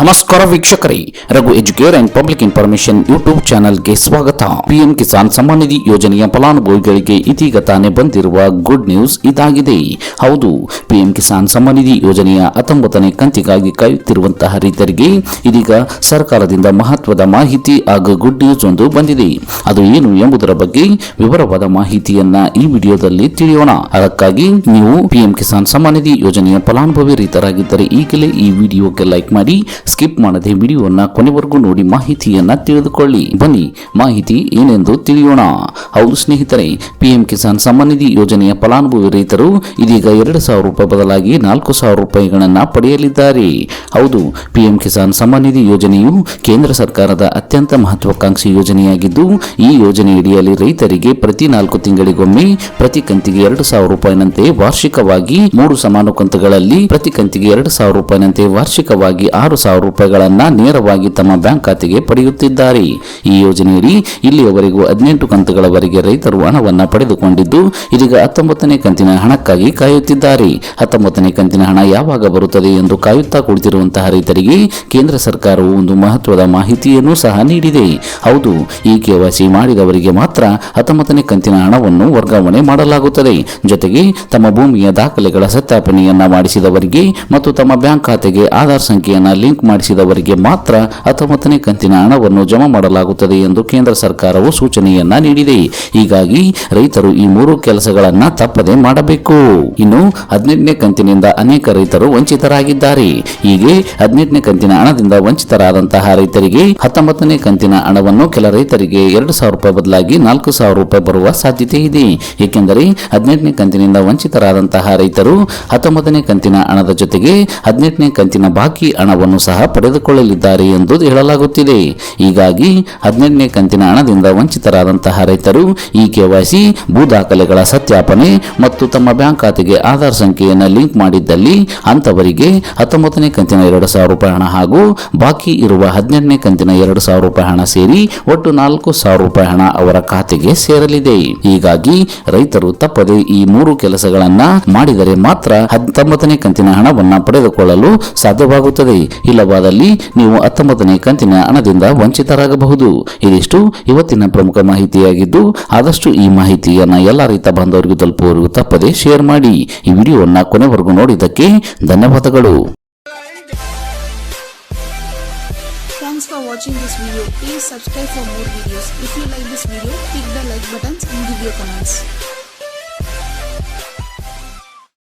ನಮಸ್ಕಾರ ವೀಕ್ಷಕರೇ, Raghu educare and public information YouTube ಚಾನೆಲ್ಗೆ ಸ್ವಾಗತ. ಪಿಎಂ ಕಿಸಾನ್ ಸಮ್ಮಾನ್ ನಿಧಿ ಯೋಜನೆಯ ಫಲಾನುಭವಿಗಳಿಗೆ ಇದೀಗ ತಾನೇ ಬಂದಿರುವ ಗುಡ್ ನ್ಯೂಸ್ ಇದಾಗಿದೆ. ಹೌದು, ಪಿಎಂ ಕಿಸಾನ್ ಸಮ್ಮಾನ್ ನಿಧಿ ಯೋಜನೆಯ ಹತ್ತೊಂಬತ್ತನೇ ಕಂತಿಗಾಗಿ ಕಾಯುತ್ತಿರುವಂತಹ ರೈತರಿಗೆ ಇದೀಗ ಸರ್ಕಾರದಿಂದ ಮಹತ್ವದ ಮಾಹಿತಿ ಹಾಗೂ ಗುಡ್ ನ್ಯೂಸ್ ಒಂದು ಬಂದಿದೆ. ಅದು ಏನು ಎಂಬುದರ ಬಗ್ಗೆ ವಿವರವಾದ ಮಾಹಿತಿಯನ್ನ ಈ ವಿಡಿಯೋದಲ್ಲಿ ತಿಳಿಯೋಣ. ಅದಕ್ಕಾಗಿ ನೀವು ಪಿಎಂ ಕಿಸಾನ್ ಸಮ್ಮಾನ್ ನಿಧಿ ಯೋಜನೆಯ ಫಲಾನುಭವಿ ರೈತರಾಗಿದ್ದರೆ ಈಗಲೇ ಈ ವಿಡಿಯೋಗೆ ಲೈಕ್ ಮಾಡಿ ಸ್ಕಿಪ್ ಮಾಡದೆ ವಿಡಿಯೋನ ಕೊನೆವರೆಗೂ ನೋಡಿ ಮಾಹಿತಿಯನ್ನ ತಿಳಿದುಕೊಳ್ಳಿ. ಬನ್ನಿ ಮಾಹಿತಿ ಏನೆಂದು ತಿಳಿಯೋಣ. ಹೌದು ಸ್ನೇಹಿತರೆ, ಪಿಎಂ ಕಿಸಾನ್ ಸಮ್ಮಾನ್ ನಿಧಿ ಯೋಜನೆಯ ಫಲಾನುಭವಿ ರೈತರು ಇದೀಗ ಎರಡು ಸಾವಿರ ರೂಪಾಯಿ ಬದಲಾಗಿ ನಾಲ್ಕು ಸಾವಿರ ರೂಪಾಯಿಗಳನ್ನು ಪಡೆಯಲಿದ್ದಾರೆ. ಹೌದು, ಪಿಎಂ ಕಿಸಾನ್ ಸಮ್ಮಾನ್ ನಿಧಿ ಯೋಜನೆಯು ಕೇಂದ್ರ ಸರ್ಕಾರದ ಅತ್ಯಂತ ಮಹತ್ವಾಕಾಂಕ್ಷಿ ಯೋಜನೆಯಾಗಿದ್ದು, ಈ ಯೋಜನೆಯಡಿಯಲ್ಲಿ ರೈತರಿಗೆ ಪ್ರತಿ ನಾಲ್ಕು ತಿಂಗಳಿಗೊಮ್ಮೆ ಪ್ರತಿ ಕಂತಿಗೆ ಎರಡು ಸಾವಿರ ರೂಪಾಯಿನಂತೆ ವಾರ್ಷಿಕವಾಗಿ ಮೂರು ಸಮಾನ ಕಂತುಗಳಲ್ಲಿ ಪ್ರತಿ ಕಂತಿಗೆ ಎರಡು ಸಾವಿರ ರೂಪಾಯಿನಂತೆ ವಾರ್ಷಿಕವಾಗಿ ಆರು ಸಾವಿರ ರೂಪಾಯಿಗಳನ್ನು ನೇರವಾಗಿ ತಮ್ಮ ಬ್ಯಾಂಕ್ ಖಾತೆಗೆ ಪಡೆಯುತ್ತಿದ್ದಾರೆ. ಈ ಯೋಜನೆಯಡಿ ಇಲ್ಲಿಯವರೆಗೂ ಹದಿನೆಂಟು ಕಂತುಗಳವರೆಗೆ ರೈತರು ಹಣವನ್ನು ಪಡೆದುಕೊಂಡಿದ್ದು, ಇದೀಗ ಹತ್ತೊಂಬತ್ತನೇ ಕಂತಿನ ಹಣಕ್ಕಾಗಿ ಕಾಯುತ್ತಿದ್ದಾರೆ. ಹತ್ತೊಂಬತ್ತನೇ ಕಂತಿನ ಹಣ ಯಾವಾಗ ಬರುತ್ತದೆ ಎಂದು ಕಾಯುತ್ತಾ ಕುಳಿತಿರುವಂತಹ ರೈತರಿಗೆ ಕೇಂದ್ರ ಸರ್ಕಾರವು ಒಂದು ಮಹತ್ವದ ಮಾಹಿತಿಯನ್ನು ಸಹ ನೀಡಿದೆ. ಹೌದು, ಈ ಕೆವೈಸಿ ಮಾಡಿದವರಿಗೆ ಮಾತ್ರ ಹತ್ತೊಂಬತ್ತನೇ ಕಂತಿನ ಹಣವನ್ನು ವರ್ಗಾವಣೆ ಮಾಡಲಾಗುತ್ತದೆ. ಜೊತೆಗೆ ತಮ್ಮ ಭೂಮಿಯ ದಾಖಲೆಗಳ ಸತ್ಯಾಪನೆಯನ್ನ ಮಾಡಿಸಿದವರಿಗೆ ಮತ್ತು ತಮ್ಮ ಬ್ಯಾಂಕ್ ಖಾತೆಗೆ ಆಧಾರ್ ಸಂಖ್ಯೆಯನ್ನು ಲಿಂಕ್ ಮಾಡಿಸಿದವರಿಗೆ ಮಾತ್ರ ಹತ್ತೊಂಬತ್ತನೇ ಕಂತಿನ ಹಣವನ್ನು ಜಮಾ ಮಾಡಲಾಗುತ್ತದೆ ಎಂದು ಕೇಂದ್ರ ಸರ್ಕಾರವು ಸೂಚನೆಯನ್ನ ನೀಡಿದೆ. ಹೀಗಾಗಿ ರೈತರು ಈ ಮೂರು ಕೆಲಸಗಳನ್ನ ತಪ್ಪದೆ ಮಾಡಬೇಕು. ಇನ್ನು ಹದಿನೆಂಟನೇ ಕಂತಿನಿಂದ ಅನೇಕ ರೈತರು ವಂಚಿತರಾಗಿದ್ದಾರೆ. ಹೀಗೆ ಹದಿನೆಂಟನೇ ಕಂತಿನ ಹಣದಿಂದ ವಂಚಿತರಾದಂತಹ ರೈತರಿಗೆ ಹತ್ತೊಂಬತ್ತನೇ ಕಂತಿನ ಹಣವನ್ನು ಕೆಲ ರೈತರಿಗೆ ಎರಡು ಸಾವಿರ ರೂಪಾಯಿ ಬದಲಾಗಿ ನಾಲ್ಕು ಸಾವಿರ ರೂಪಾಯಿ ಬರುವ ಸಾಧ್ಯತೆ ಇದೆ. ಏಕೆಂದರೆ ಹದಿನೆಂಟನೇ ಕಂತಿನಿಂದ ವಂಚಿತರಾದಂತಹ ರೈತರು ಹತ್ತೊಂಬತ್ತನೇ ಕಂತಿನ ಹಣದ ಜೊತೆಗೆ ಹದಿನೆಂಟನೇ ಕಂತಿನ ಬಾಕಿ ಹಣವನ್ನು ಸಹ ಪಡೆದುಕೊಳ್ಳಲಿದ್ದಾರೆ ಎಂದು ಹೇಳಲಾಗುತ್ತಿದೆ. ಹೀಗಾಗಿ ಹದಿನೆಂಟನೇ ಕಂತಿನ ಹಣದಿಂದ ವಂಚಿತರಾದಂತಹ ರೈತರು ಈ ಕೆವೈಸಿ ಭೂ ದಾಖಲೆಗಳ ಸತ್ಯಾಪನೆ ಮತ್ತು ತಮ್ಮ ಬ್ಯಾಂಕ್ ಖಾತೆಗೆ ಆಧಾರ್ ಸಂಖ್ಯೆಯನ್ನು ಲಿಂಕ್ ಮಾಡಿದ್ದಲ್ಲಿ ಅಂತವರಿಗೆ ಹತ್ತೊಂಬತ್ತನೇ ಕಂತಿನ ಎರಡು ಸಾವಿರ ರೂಪಾಯಿ ಹಣ ಹಾಗೂ ಬಾಕಿ ಇರುವ ಹದಿನೆಂಟನೇ ಕಂತಿನ ಎರಡು ಸಾವಿರ ರೂಪಾಯಿ ಹಣ ಸೇರಿ ಒಟ್ಟು ನಾಲ್ಕು ಸಾವಿರ ರೂಪಾಯಿ ಹಣ ಅವರ ಖಾತೆಗೆ ಸೇರಲಿದೆ. ಹೀಗಾಗಿ ರೈತರು ತಪ್ಪದೆ ಈ ಮೂರು ಕೆಲಸಗಳನ್ನ ಮಾಡಿದರೆ ಮಾತ್ರ ಹತ್ತೊಂಬತ್ತನೇ ಕಂತಿನ ಹಣವನ್ನು ಪಡೆದುಕೊಳ್ಳಲು ಸಾಧ್ಯವಾಗುತ್ತದೆ. ಇಲ್ಲವಾದಲ್ಲಿ ನೀವು ಹತ್ತೊಂಬತ್ತನೇ ಕಂತಿನ ಹಣದಿಂದ ವಂಚಿತರಾಗಬಹುದು. ಇದಿಷ್ಟು ಇವತ್ತಿನ ಪ್ರಮುಖ ಮಾಹಿತಿಯಾಗಿದ್ದು ಆದಷ್ಟು ಈ ಮಾಹಿತಿಯನ್ನು ಎಲ್ಲ ರೈತ ಬಾಂಧವರಿಗೂ ತಲುಪುವವರೆಗೂ ತಪ್ಪದೆ ಶೇರ್ ಮಾಡಿ ಈ ವಿಡಿಯೋವನ್ನು ಕೊನೆವರೆಗೂ ನೋಡಿದ್ದಕ್ಕೆ ಧನ್ಯವಾದಗಳು Thanks for watching this video. Please subscribe for more videos. If you like this video, click the like buttons and give your comments.